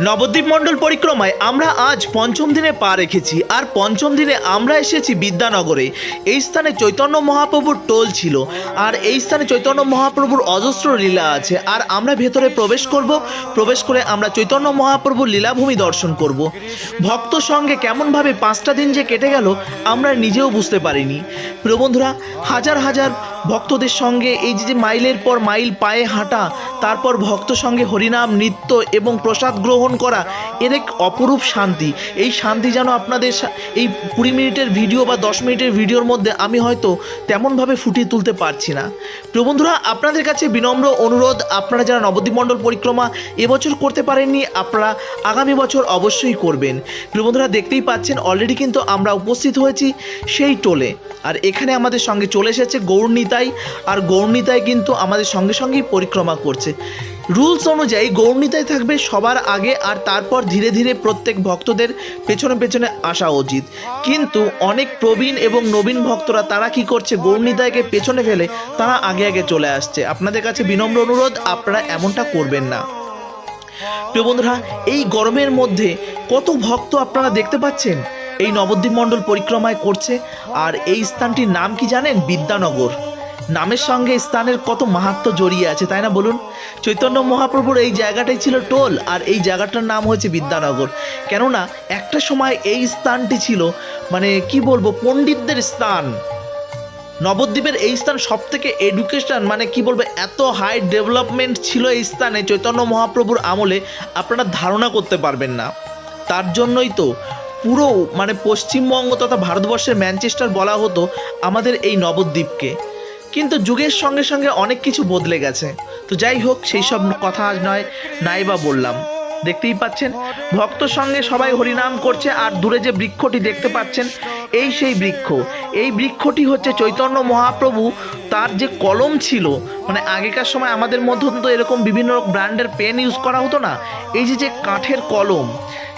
নবদ্বীপ মণ্ডল পরিক্রমায় আমরা আজ পঞ্চম দিনে পা রেখেছি আর পঞ্চম দিনে আমরা এসেছি বিদ্যানগরে। এই স্থানে চৈতন্য মহাপ্রভুর টোল ছিল আর এই স্থানে চৈতন্য মহাপ্রভুর অজস্র লীলা আছে আর আমরা ভেতরে প্রবেশ করব। প্রবেশ করে আমরা চৈতন্য মহাপ্রভুর লীলাভূমি দর্শন করব। ভক্ত সঙ্গে কেমনভাবে পাঁচটা দিন যে কেটে গেল আমরা নিজেও বুঝতে পারিনি। প্রিয় বন্ধুরা, হাজার হাজার ভক্তদের সঙ্গে এই যে মাইলের পর মাইল পায়ে হাঁটা, তারপর ভক্ত সঙ্গে হরিনাম, নৃত্য এবং প্রসাদ গ্রহণ করা, এর এক অপরূপ শান্তি। এই শান্তি যেন আপনাদের এই কুড়ি মিনিটের ভিডিও বা দশ মিনিটের ভিডিওর মধ্যে আমি হয়তো তেমনভাবে ফুটিয়ে তুলতে পারছি না। প্রিয় বন্ধুরা, আপনাদের কাছে বিনম্র অনুরোধ, আপনারা যারা নবদ্বীপ মণ্ডল পরিক্রমা এবছর করতে পারেননি, আপনারা আগামী বছর অবশ্যই করবেন। প্রিয় বন্ধুরা, দেখতেই পাচ্ছেন অলরেডি কিন্তু আমরা উপস্থিত হয়েছি সেই টোলে। আর এখানে আমাদের সঙ্গে চলে এসেছে গৌরনীতাই আর গৌরনীতাই কিন্তু আমাদের সঙ্গে সঙ্গেই পরিক্রমা করছে। রুলস অনুযায়ী গৌরনীতাই থাকবে সবার আগে আর তারপর ধীরে ধীরে প্রত্যেক ভক্তদের পেছনে পেছনে আসা উচিত। কিন্তু অনেক প্রবীণ এবং নবীন ভক্তরা তারা কি করছে? গৌরনীতাইকে পেছনে ফেলে তারা আগে আগে চলে আসছে। আপনাদের কাছে বিনম্র অনুরোধ, আপনারা এমনটা করবেন না। প্রিয় বন্ধুরা, এই গরমের মধ্যে কত ভক্ত আপনারা দেখতে পাচ্ছেন? এই নবদ্বীপ মণ্ডল পরিক্রমায় করছে। আর এই স্থানটির নাম কি জানেন? বিদ্যানগর। নামের সঙ্গে স্থানের কত মাহাত্ম জড়িয়ে আছে, তাই না বলুন? চৈতন্য মহাপ্রভুর এই জায়গাটাই ছিল টোল, আর এই জায়গাটার নাম হয়েছে বিদ্যানগর। কেননা, একটা সময় এই স্থানটি ছিল মানে কি বলব, পণ্ডিতদের স্থান। নবদ্বীপের এই স্থান সব থেকে এডুকেশন মানে কি বলব, এত হাই ডেভেলপমেন্ট ছিল এই স্থানে, চৈতন্য মহাপ্রভুর আমলে, আপনারা ধারণা করতে পারবেন না। তার জন্যই তো পুরো মানে পশ্চিমবঙ্গ তথা ভারতবর্ষের ম্যানচেস্টার বলা হতো আমাদের এই নবদ্বীপকে। কিন্তু যুগের সঙ্গে সঙ্গে অনেক কিছু বদলে গেছে। তো যাই হোক, সেই সব কথা আজ নয় নাই বা বললাম। দেখতেই পাচ্ছেন ভক্ত সঙ্গে সবাই হরিনাম করছে, আর দূরে যে বৃক্ষটি দেখতে পাচ্ছেন এই সেই বৃক্ষ। এই বৃক্ষটি হচ্ছে চৈতন্য মহাপ্রভু। তার যে কলম ছিল মানে আগেকার সময় আমাদের মধ্যে তো এরকম বিভিন্ন ব্র্যান্ডের পেন ইউজ করা হতো না, এই যে যে কাঠের কলম,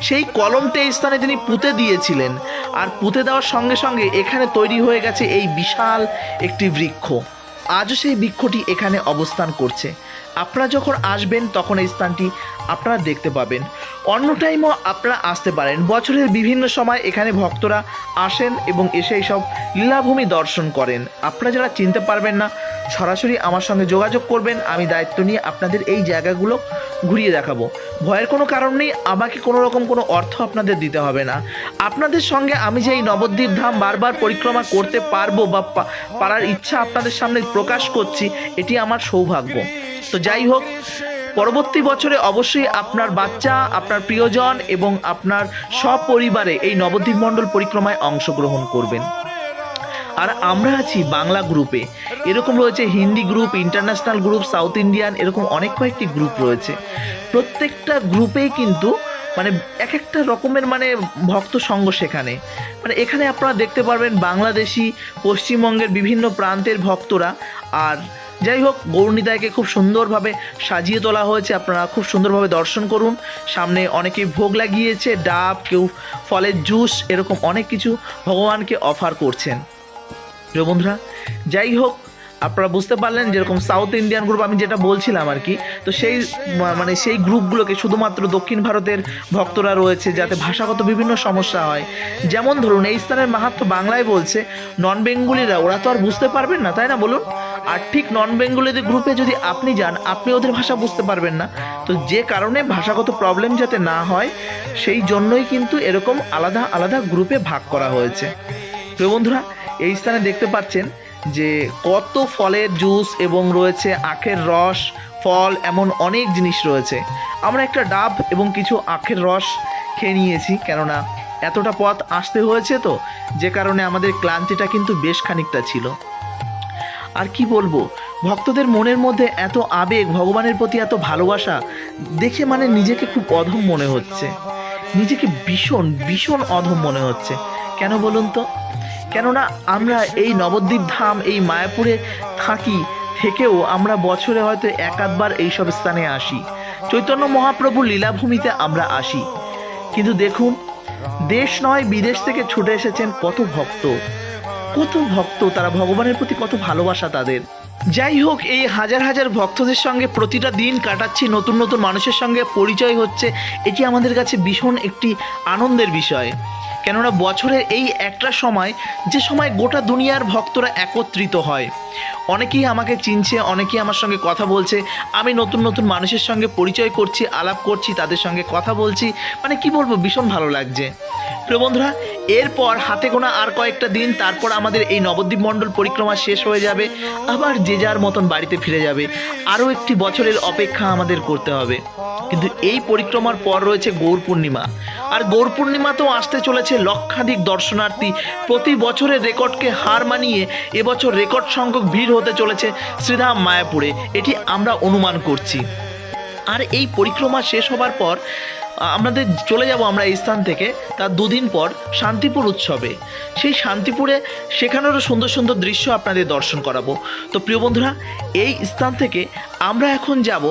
সেই কলমটা এই স্থানে তিনি পুঁতে দিয়েছিলেন। আর পুঁতে দেওয়ার সঙ্গে সঙ্গে এখানে তৈরি হয়ে গেছে এই বিশাল একটি বৃক্ষ। আজও সেই বৃক্ষটি এখানে অবস্থান করছে। আপনারা যখন আসবেন, তখন এই স্থানটি আপনারা দেখতে পাবেন। অন্য টাইমও আপনারা আসতে পারেন। বছরের বিভিন্ন সময় এখানে ভক্তরা আসেন এবং এসে এইসব লীলাভূমি দর্শন করেন। আপনারা যারা চিনতে পারবেন না সরাসরি আমার সঙ্গে যোগাযোগ করবেন, আমি দায়িত্ব নিয়ে আপনাদের এই জায়গাগুলো ঘুরিয়ে দেখাবো। ভয়ের কোনো কারণ নেই, আমাকে কোনো রকম কোনো অর্থ আপনাদের দিতে হবে না। আপনাদের সঙ্গে আমি যে এই নবদ্বীপ ধাম বারবার পরিক্রমা করতে পারব বা পারার ইচ্ছা আপনাদের সামনে প্রকাশ করছি, এটি আমার সৌভাগ্য। তো যাই হোক, পরবর্তী বছরে অবশ্যই আপনার বাচ্চা, আপনার প্রিয়জন এবং আপনার সপরিবারে এই নবদ্বীপ মণ্ডল পরিক্রমায় অংশগ্রহণ করবেন। আর আমরা আছি বাংলা গ্রুপে এরকম রয়েছে Hindi group international group south Indian এরকম অনেক কয়েকটি গ্রুপ রয়েছে। প্রত্যেকটা গ্রুপেই কিন্তু মানে এক একটা রকমের মানে ভক্ত সঙ্গ সেখানে। মানে এখানে আপনারা দেখতে পারবেন বাংলাদেশি, পশ্চিমবঙ্গের বিভিন্ন প্রান্তের ভক্তরা। আর যাই হোক গৌরনীতায়কে খুব সুন্দরভাবে সাজিয়ে তোলা হয়েছে। আপনারা খুব সুন্দরভাবে দর্শন করুন। সামনে অনেকে ভোগ লাগিয়েছে, ডাব, কেউ ফলের জুস, এরকম অনেক কিছু ভগবানকে অফার করছেন। প্রিয় বন্ধুরা, যাই হোক, আপনারা বুঝতে পারলেন যেরকম সাউথ ইন্ডিয়ান গ্রুপ আমি যেটা বলছিলাম আর কি, তো সেই মানে সেই গ্রুপগুলোকে শুধুমাত্র দক্ষিণ ভারতের ভক্তরা রয়েছে যাতে ভাষাগত বিভিন্ন সমস্যা হয়। যেমন ধরুন, এই স্থানের মাহাত্ম বাংলায় বলছে নন বেঙ্গলিরা ওরা তো আর বুঝতে পারবেন না, তাই না বলুন? আর ঠিক নন বেঙ্গলিদের গ্রুপে যদি আপনি যান, আপনি ওদের ভাষা বুঝতে পারবেন না। তো যে কারণে ভাষাগত প্রবলেম যাতে না হয়, সেই জন্যই কিন্তু এরকম আলাদা আলাদা গ্রুপে ভাগ করা হয়েছে। প্রিয় বন্ধুরা এই স্থানে দেখতে পাচ্ছেন যে কত ফলের জুস এবং রয়েছে আখের রস, ফল, এমন অনেক জিনিস রয়েছে। আমরা একটা ডাব এবং কিছু আখের রস খেয়ে নিয়েছি, কেননা এতটা পথ আসতে হয়েছে তো, যে কারণে আমাদের ক্লান্তিটা কিন্তু বেশ খানিকটা ছিল। আর কি বলব, ভক্তদের মনের মধ্যে এত আবেগ, ভগবানের প্রতি এত ভালোবাসা, দেখে মানে নিজেকে খুব অধম মনে হচ্ছে। নিজেকে ভীষণ ভীষণ অধম মনে হচ্ছে। কেন বলুন তো? কেননা আমরা এই নবদ্বীপ ধাম, এই মায়াপুরে থাকি, থেকেও আমরা বছরে হয়তো এক আধবার এইসব স্থানে আসি। চৈতন্য মহাপ্রভু লীলাভূমিতে আমরা আসি। কিন্তু দেখুন, দেশ নয়, বিদেশ থেকে ছুটে এসেছেন কত ভক্ত। কত ভক্ত, তারা ভগবানের প্রতি কত ভালোবাসা তাদের। যাই হোক, এই হাজার হাজার ভক্তদের সঙ্গে প্রতিটা দিন কাটাচ্ছি, নতুন নতুন মানুষের সঙ্গে পরিচয় হচ্ছে, এটি আমাদের কাছে ভীষণ একটি আনন্দের বিষয়। কেননা বছরের এই একটা সময়, যে সময় গোটা দুনিয়ার ভক্তরা একত্রিত হয়। অনেকেই আমাকে চিনছে, অনেকেই আমার সঙ্গে কথা বলছে, আমি নতুন নতুন মানুষের সঙ্গে পরিচয় করছি, আলাপ করছি, তাদের সঙ্গে কথা বলছি মানে কি বলব, ভীষণ ভালো লাগছে। প্রিয় বন্ধুরা, এরপর হাতে গোনা আর কয়েকটা দিন, তারপর আমাদের এই নবদ্বীপ মণ্ডল পরিক্রমা শেষ হয়ে যাবে, আবার যে যার মতন বাড়িতে ফিরে যাবে। আরও একটি বছরের অপেক্ষা আমাদের করতে হবে। কিন্তু এই পরিক্রমার পর রয়েছে গৌর পূর্ণিমা। আর গৌর পূর্ণিমাতেও আসতে চলেছে লক্ষাধিক দর্শনার্থী প্রতি বছরের রেকর্ডকে হার মানিয়ে এবছর রেকর্ড সংখ্যক ভিড় হতে চলেছে শ্রীধাম মায়াপুরে। এটি আমরা অনুমান করছি। আর এই পরিক্রমা শেষ হবার পর আমাদের চলে যাব আমরা এই স্থান থেকে, তার দুদিন পর শান্তিপুর উৎসবে। সেই শান্তিপুরে সেখানেরও সুন্দর সুন্দর দৃশ্য আপনাদের দর্শন করাবো। তো প্রিয় বন্ধুরা, এই স্থান থেকে আমরা এখন যাব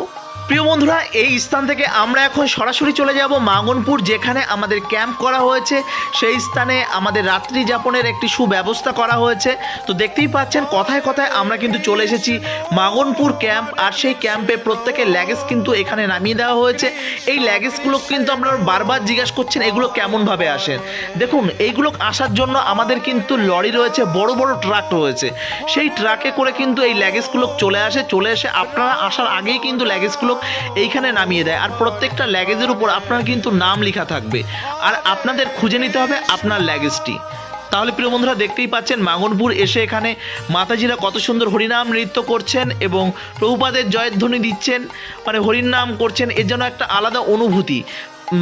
প্রিয় বন্ধুরা, এই স্থান থেকে আমরা এখন সরাসরি চলে যাব মাঙ্গনপুর, যেখানে আমাদের ক্যাম্প করা হয়েছে। সেই স্থানে আমাদের রাত্রি যাপনের একটি সুব্যবস্থা করা হয়েছে। তো দেখতেই পাচ্ছেন, কথায় কথায় আমরা কিন্তু চলে এসেছি মাগনপুর ক্যাম্প, আর সেই ক্যাম্পে প্রত্যেকের ল্যাগেজ কিন্তু এখানে নামিয়ে দেওয়া হয়েছে। এই ল্যাগেজগুলো কিন্তু আপনারা বারবার জিজ্ঞাসা করছেন, এগুলো কেমনভাবে আসেন দেখুন, এইগুলো আসার জন্য আমাদের কিন্তু লরি রয়েছে, বড় বড় ট্রাক রয়েছে। সেই ট্রাকে করে কিন্তু এই ল্যাগেজগুলো চলে আসে, চলে এসে আপনারা আসার আগেই কিন্তু ল্যাগেজগুলো এইখানে নামিয়ে দেয়। আর প্রত্যেকটা ল্যাগেজের উপর আপনার কিন্তু নাম লেখা থাকবে। আর আপনাদের খুঁজে নিতে হবে আপনার ল্যাগেজটি তাহলে প্রিয় বন্ধুরা, দেখতেই পাচ্ছেন, মাঙ্গনপুর এসে এখানে মাতাজিরা কত সুন্দর হরিনাম নৃত্য করছেন এবং প্রভুপাদের জয়ধ্বনি দিচ্ছেন মানে হরিনাম করছেন। এর জন্য একটা আলাদা অনুভূতি।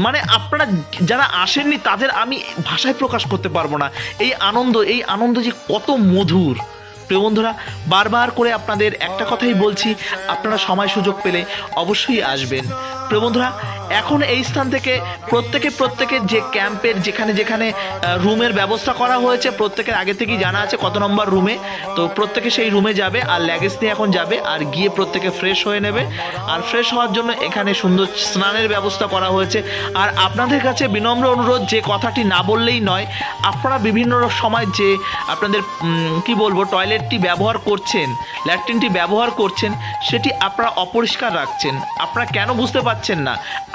মানে আপনারা যারা আসেননি, তাদের আমি ভাষায় প্রকাশ করতে পারব না। এই আনন্দ এই আনন্দ যে কত মধুর। প্রিয় বন্ধুরা, বারবার করে আপনাদের একটা কথাই বলছি, আপনারা সময় সুযোগ পেলে অবশ্যই আসবেন। প্রিয় বন্ধুরা এখন এই স্থান থেকে প্রত্যেকে প্রত্যেকের যে ক্যাম্পের যেখানে যেখানে রুমের ব্যবস্থা করা হয়েছে, প্রত্যেকের আগে থেকেই জানা আছে কত নম্বর রুমে। তো প্রত্যেকে সেই রুমে যাবে আর ল্যাগেজ নিয়ে এখন যাবে আর গিয়ে প্রত্যেকে ফ্রেশ হয়ে নেবে। আর ফ্রেশ হওয়ার জন্য এখানে সুন্দর স্নানের ব্যবস্থা করা হয়েছে। আর আপনাদের কাছে বিনম্র অনুরোধ, যে কথাটি না বললেই নয়, আপনারা বিভিন্ন সময় যে আপনাদের কি বলব টয়লেটটি ব্যবহার করছেন, ল্যাট্রিনটি ব্যবহার করছেন, সেটি আপনারা অপরিষ্কার রাখছেন। আপনারা কেন বুঝতে পারছেন না?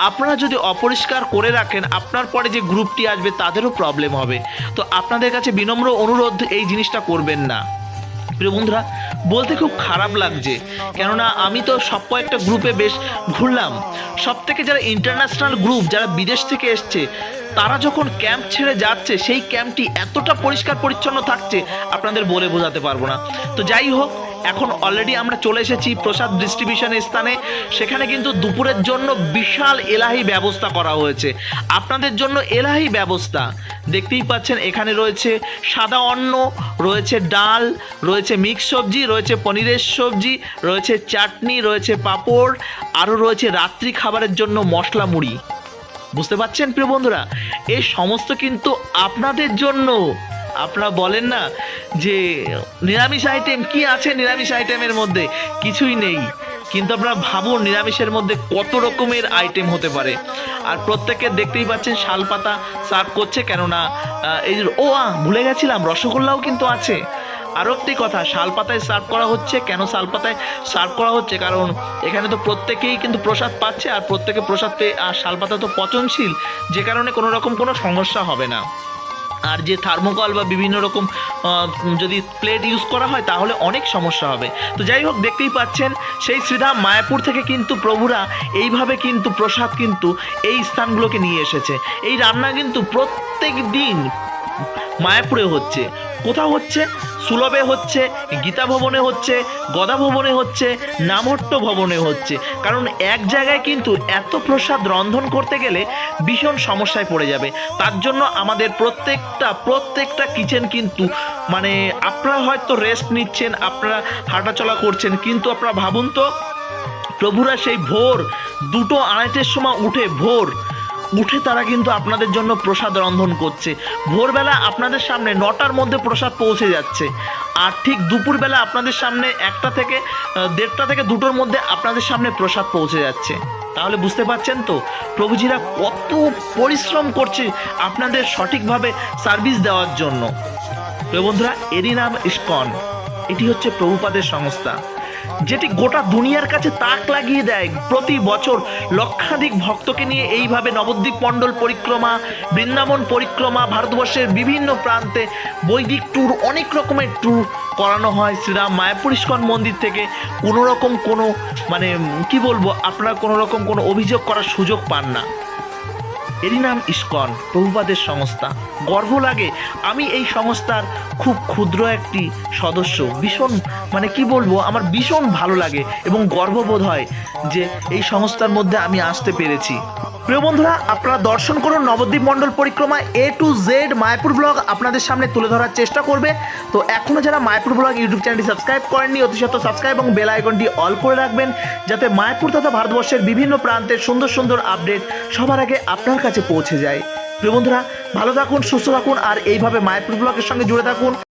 আপনারা যদি অপরিষ্কার করে রাখেন, আপনার পরে যে গ্রুপটি আসবে তাদেরও প্রবলেম হবে। তো আপনাদের কাছে বিনম্র অনুরোধ, এই জিনিসটা করবেন না। প্রিয় বন্ধুরা, বলতে খুব খারাপ লাগছে। কেননা আমি তো সব কয়েকটা গ্রুপে বেশ ঘুরলাম। সব থেকে যারা ইন্টারন্যাশনাল গ্রুপ যারা বিদেশ থেকে এসছে, তারা যখন ক্যাম্প ছেড়ে যাচ্ছে, সেই ক্যাম্পটি এতটা পরিষ্কার পরিচ্ছন্ন থাকছে, আপনাদের বলে বোঝাতে পারব না। তো যাই হোক এখন অলরেডি আমরা চলে এসেছি প্রসাদ ডিস্ট্রিবিউশনের স্থানে। সেখানে কিন্তু দুপুরের জন্য বিশাল এলাহি ব্যবস্থা করা হয়েছে। আপনাদের জন্য এলাহি ব্যবস্থা। দেখতেই পাচ্ছেন এখানে রয়েছে সাদা অন্ন, রয়েছে ডাল, রয়েছে মিক্স সবজি, রয়েছে পনিরের সবজি, রয়েছে চাটনি, রয়েছে পাঁপড়, আরও রয়েছে রাত্রি খাবারের জন্য মশলা মুড়ি। বুঝতে পারছেন প্রিয় বন্ধুরা? এই সমস্ত কিন্তু আপনাদের জন্য। আপনারা বলেন না যে নিরামিষ আইটেম কি আছে নিরামিষ আইটেমের মধ্যে? কিছুই নেই। কিন্তু আপনারা ভাবুন নিরামিষের মধ্যে কত রকমের আইটেম হতে পারে। আর প্রত্যেকে দেখতেই পাচ্ছেন শালপাতা সার্ভ করছে কেননা এই ও আহ, ভুলে গেছিলাম রসগোল্লাও কিন্তু আছে। আরও একটি কথা শালপাতায় সার্ভ করা হচ্ছে কেন শালপাতায় সার্ভ করা হচ্ছে? কারণ এখানে তো প্রত্যেকেই কিন্তু প্রসাদ পাচ্ছে আর প্রত্যেকে প্রসাদ পেয়ে আর শালপাতা তো পচনশীল যে কারণে কোনো রকম কোনো সমস্যা হবে না। আর যে থার্মোকল বা বিভিন্ন রকম যদি প্লেট ইউজ করা হয়, তাহলে অনেক সমস্যা হবে। তো যাই হোক, দেখতেই পাচ্ছেন, সেই শ্রীধাম মায়াপুর থেকে কিন্তু প্রভুরা এইভাবে কিন্তু প্রসাদ কিন্তু এই স্থানগুলোকে নিয়ে এসেছে। এই রান্না কিন্তু প্রত্যেক দিন মায়াপুরে হচ্ছে। কোথাও হচ্ছে সুলভে হচ্ছে গীতা ভবনে হচ্ছে গদা ভবনে হচ্ছে নামহট্ট ভবনে হচ্ছে। কারণ এক জায়গায় কিন্তু এত প্রসাদ রন্ধন করতে গেলে ভীষণ সমস্যায় পড়ে যাবে। তার জন্য আমাদের প্রত্যেকটা প্রত্যেকটা কিচেন কিন্তু মানে আপনারা হয়তো রেস্ট নিচ্ছেন, আপনারা হাঁটাচলা করছেন, কিন্তু আপনারা ভাবুন তো, প্রভুরা সেই ভোর দুটো আড়াইটের সময় উঠে ভোর উঠে তারা কিন্তু আপনাদের জন্য প্রসাদ রন্ধন করছে। ভোরবেলা আপনাদের সামনে নটার মধ্যে প্রসাদ পৌঁছে যাচ্ছে। আর ঠিক দুপুরবেলা আপনাদের সামনে একটা থেকে দেড়টা থেকে দুটোর মধ্যে আপনাদের সামনে প্রসাদ পৌঁছে যাচ্ছে। তাহলে বুঝতে পারছেন তো? প্রভুজিরা কত পরিশ্রম করছে আপনাদের সঠিকভাবে সার্ভিস দেওয়ার জন্য। প্রিয় বন্ধুরা, এরই নাম ইস্কন। এটি হচ্ছে প্রভুপাদের সংস্থা। যেটি গোটা দুনিয়ার কাছে তাক লাগিয়ে দেয়। প্রতি বছর লক্ষাধিক ভক্তকে নিয়ে এইভাবে নবদ্বীপ মণ্ডল পরিক্রমা, বৃন্দাবন পরিক্রমা, ভারতবর্ষের বিভিন্ন প্রান্তে বৈদিক ট্যুর অনেক রকমের ট্যুর করানো হয় শ্রীরাম মায়াপুর ইস্কন মন্দির থেকে। কোনো রকম কোনো মানে কি বলব, আপনারা কোনো রকম কোনো অভিযোগ করার সুযোগ পান না। এরই নাম ইস্কন, প্রভুপাদের সংস্থা। গর্ব লাগে, আমি এই সংস্থার খুব ক্ষুদ্র একটি সদস্য। ভীষণ মানে কি বলব, আমার ভীষণ ভালো লাগে এবং গর্ববোধ হয় যে এই সংস্থার মধ্যে আমি আসতে পেরেছি। প্রিয় বন্ধুরা, আপনারা দর্শন করুন নবদ্বীপ মণ্ডল পরিক্রমা A to Z Mayapur blog আপনাদের সামনে তুলে ধরার চেষ্টা করবে। তো এখনও যারা মায়াপুর ব্লগ ইউটিউব চ্যানেলটি সাবস্ক্রাইব করেননি, অতি সাবস্ক্রাইব এবং বেল আইকনটি অল করে রাখবেন, যাতে মায়াপুর তথা ভারতবর্ষের বিভিন্ন প্রান্তের সুন্দর সুন্দর আপডেট সবার আগে আপনার কাছে পৌঁছে যায়। প্রিয় বন্ধুরা, ভালো থাকুন, সুস্থ থাকুন, আর এইভাবে মায়াপুর ব্লগের সঙ্গে জুড়ে থাকুন।